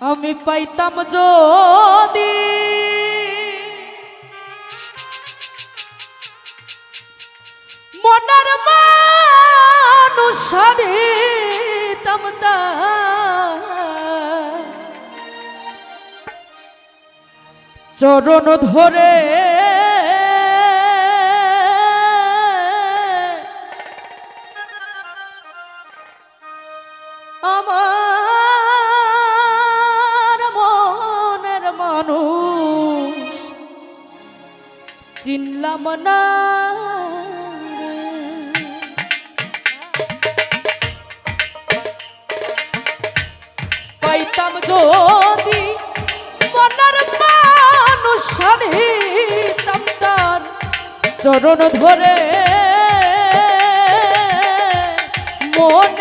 আমি পাইতাম যদি মনের মানুষ সারিতাম চরণ ধরে চিনলাম না পাইতাম যদি মনের মানুষ সাধিতাম তার চরণ ধরে। মনের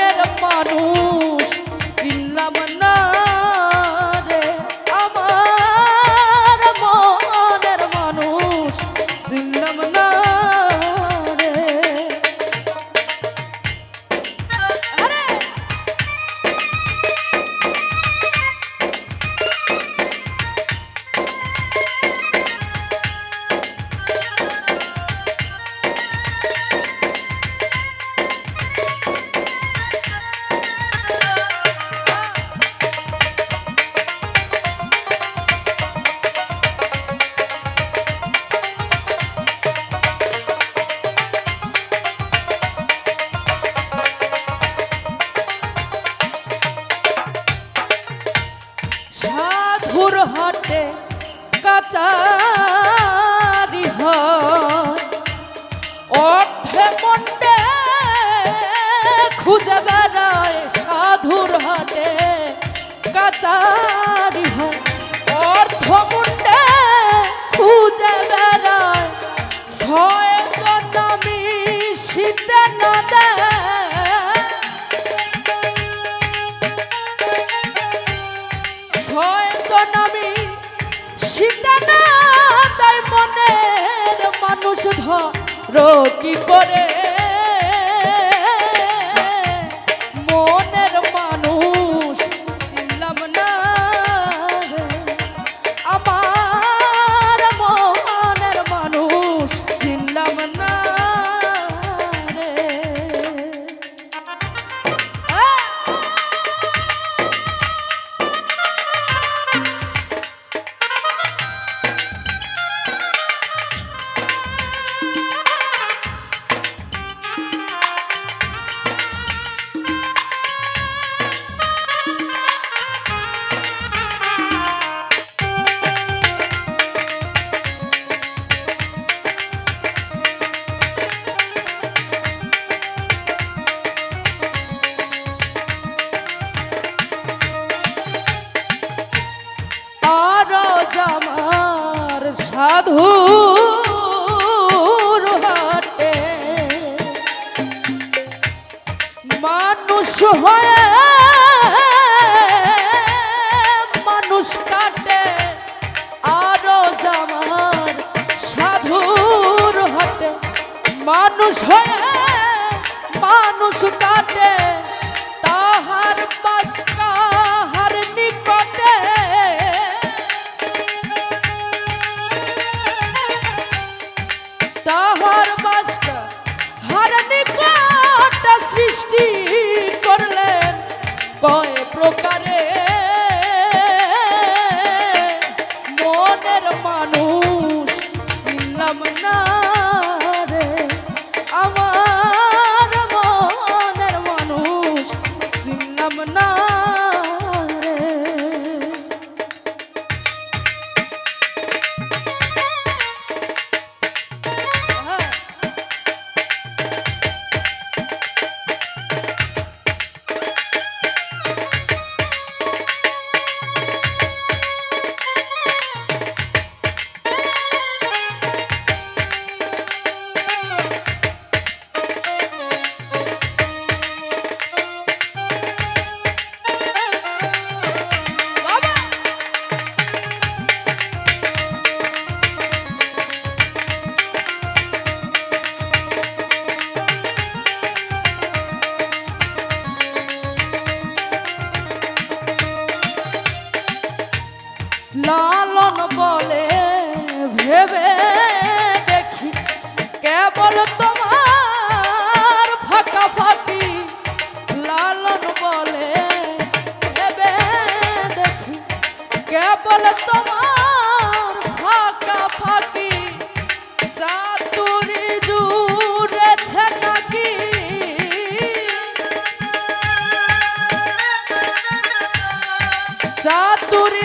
কাচারি হয়। অর্থ মন্ডে খুঁজে বেড়ায়। ছয় জন আমি শীতে না আমি না তাই মনের মানুষ ধর কি করে? সাধু হাটে মানুষ হয়ে মানুষ কাটে আরও জামার সাধুর হাটে মানুষ হয়ে মানুষ কাটে। boy.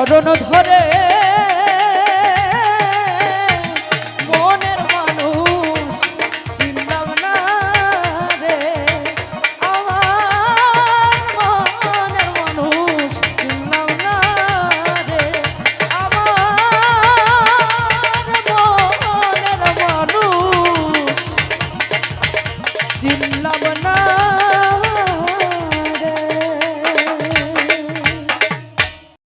চরণ ধরে